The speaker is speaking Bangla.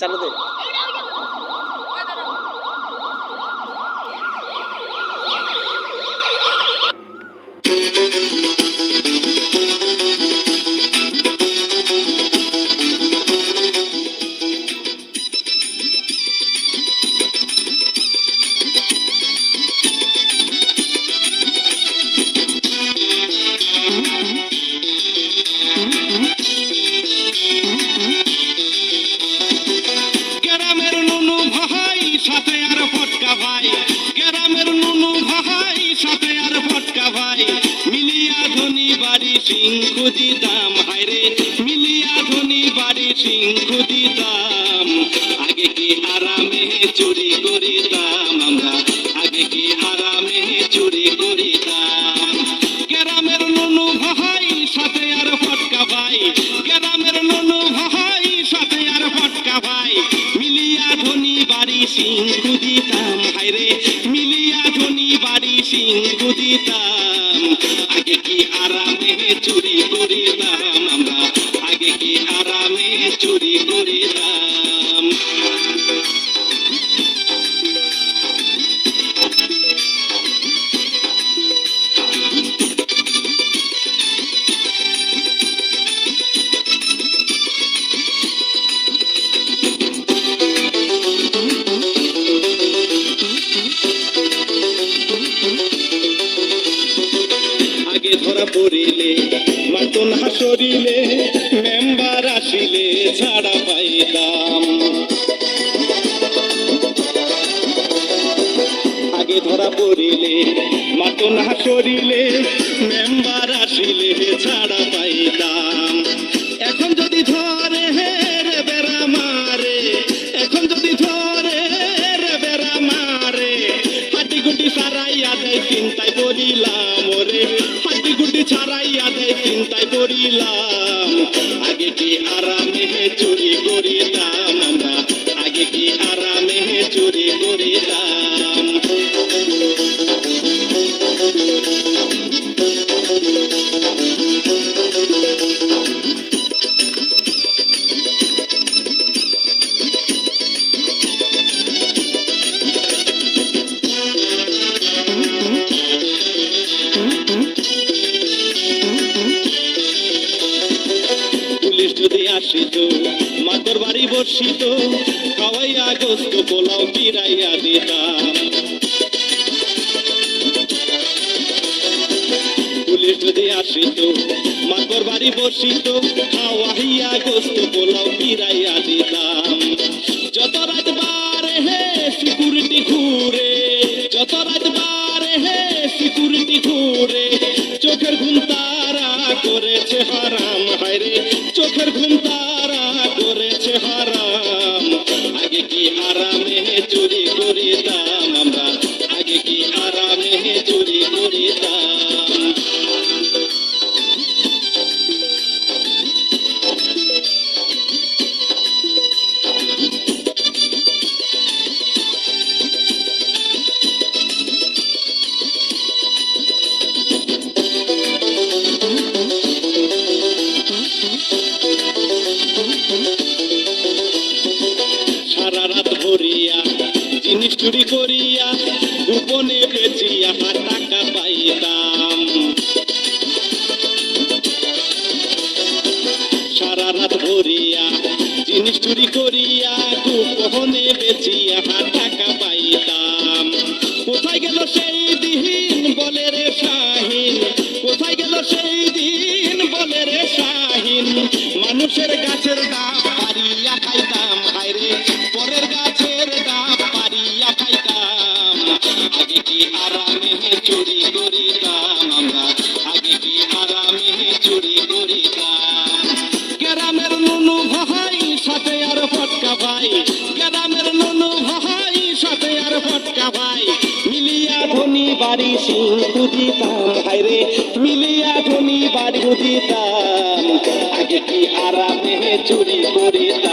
চালু দে। সিংকুদি দাম হায়রে মিলিয়া ধনী বাড়ি সিংকুদি দাম আগে কি আরামে চুরি করিতাম আমরা? আগে কি আরামে চুরি করিতাম? গ্রামের নুনু ভাই, সাথে আর ফটকা ভাই। গ্রামের নুনু ভাই, সাথে আর ফটকা ভাই। মিলিয়া ধনী বাড়ি সিংহু দিতাম হায়রে মিলিয়া ধনী বাড়ি সিংহু দিতাম আগে কি আরামে চুরি করিতাম আমরা? আগে কি আরামে চুরি পড়িলে মাতন হাসরিলে, মেম্বার আসিলে, ছাড়া পাইতাম আগে ধরা পড়িলে, মাতন হাসরিলে, মেম্বার আসিলে, ছাড়া পাইতাম হাটি গুটি ছাড়াইয়া দেয়, চিন্তায় করিলাম আগে কি আরামে চুরি করিতাম আমরা? আগে কি আরামে চুরি করিতাম? আসিত মাতর বাড়ি বসিত খাওয়াইয়া গোস্ত পোলাও দিতাম। যদি আসিত, মাতর বাড়ি বসিত খাওয়াইয়া গোস্ত পোলাও কিরাইয়া দিতাম। যত রাত বারে হে সিকিউরিটি ঘুরে, যত রাত বারে হে সিকিউরিটি ঘুরে, চোখের ঘুম তারা করেছে হায়রে চোখের ঘুম তারা করেছে হারাম চুরি করিয়া গোপনে বেচিয়া টাকা পাইতাম। সারা রাত ভরিয়া জিনিস চুরি করিয়া কি চুরি করিতাম আমরা চুরি করিতাম গ্রামের নুনু ভাই, সাথে আর ফটকা ভাই। গ্রামের নুনু ভাই, সাথে আর ফটকা ভাই। মিলিয়া ধনী বাড়ি দিতাম হায়রে মিলিয়া ধনী বাড়ি দিতাম আগে কি আরামে চুরি করিতাম?